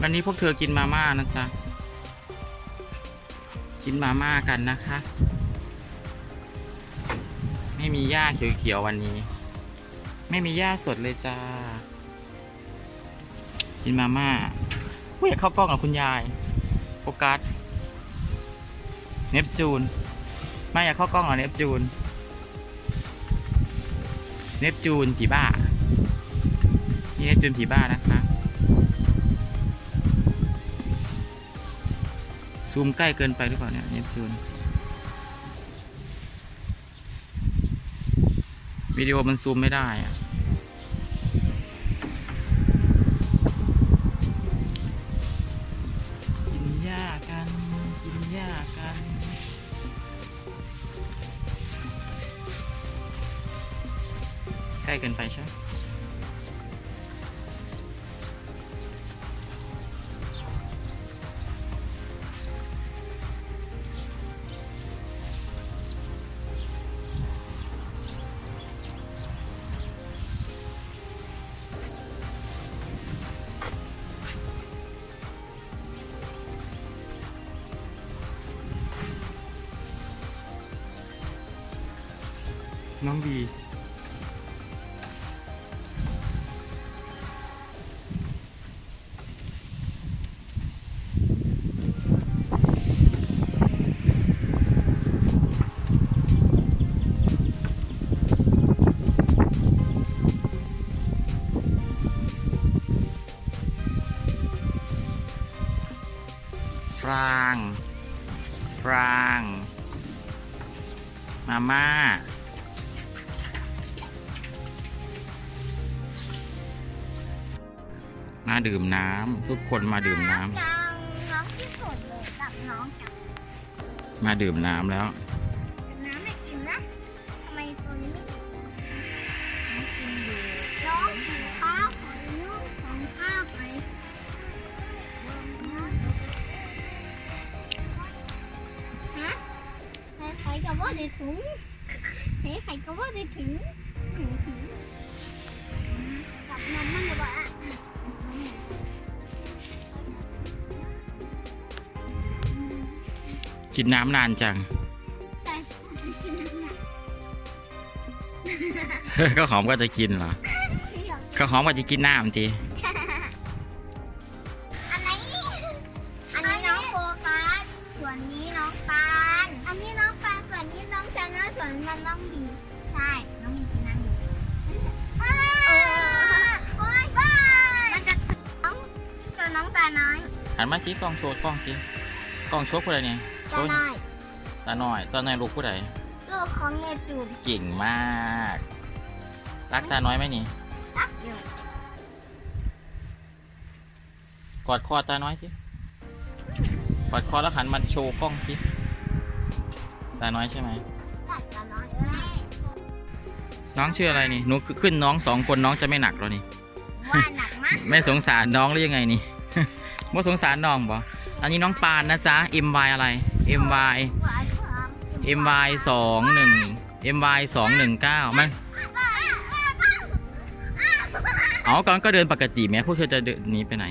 วันนี้พวกเธอกินมาม่านะจ๊ะ กินมาม่ากันนะคะ ไม่มีหญ้าเขียวๆวันนี้ ไม่มีหญ้าสดเลยจ้า กินมาม่าเฮ้ยเข้ากล้องกับคุณยายโฟกัสเนปจูน ไม่อยากเข้ากล้องกับเนปจูน เนปจูนผีบ้า นี่เนปจูนผีบ้านะคะ ซูมใกล้เกินไปหรือเปล่าเนี่ยเนปจูนวิดีโอมันซูมไม่ได้อะกินหญ้ากัน กินหญ้ากัน ใกล้เกินไปใช่ไหม น้องบีฟราง ฟราง มาม่า มาดื่มน้ำทุกคนมาดื่มน้ำจังน้องที่สุดเลยกับน้องจังมาดื่มน้ำแล้ว น้ำไม่กินนะทำไมตัวนี้ไม่กินน้องกินอยู่น้องกินข้าวขอลูกของข้าวไปฮะใครๆก็ว่าได้ถุงใครๆก็ว่าได้ถึงถึงถึงกับนมมัน กินน้ำนานจังใช่กินน้ำหนักก็หอมก็จะกินเหรอ ก็หอมก็จะกินน้ำทีอันไหนอันนี้น้องโฟกัสส่วนนี้น้องปาน อันนี้น้องปานส่วนนี้น้องแซนนะส่วนมันน้องบีใช่ น้องมีกินน้ำอยู่เออโอ๊ยบ้ามันจะน้องเจอน้องตาน้อยหันมาชี้กล้องโชว์กล้องสิกล้องโชว์ผู้ใดเนี่ย โชตาว์น้อยตาหน่อยตาหน่อยลูกผู้ใดลูกของเนจูนเก่งมาก รักตาน้อยไหมนี่รักอยู่กอดคอตาน้อยสิกอดคอแล้วหันมาโชว์กล้องสิตาน้อยใช่ไหมรักตาน้อยน้องชื่ออะไรนี่หนูขึ้นน้องสองคนน้องจะไม่หนักแล้วนี่ว่าหนักมากไม่สงสารน้องหรือยังไงนี่ว่าสงสารน้องบ่อันนี้น้องปานนะจ๊ะ MY อะไร MY ว่าความ MY สองหนึ่ง MY สองหนึ่งเก้ามอ๋อก่อนก็เดินปกติแม้พวกเธอจะเดินหนีไปไหน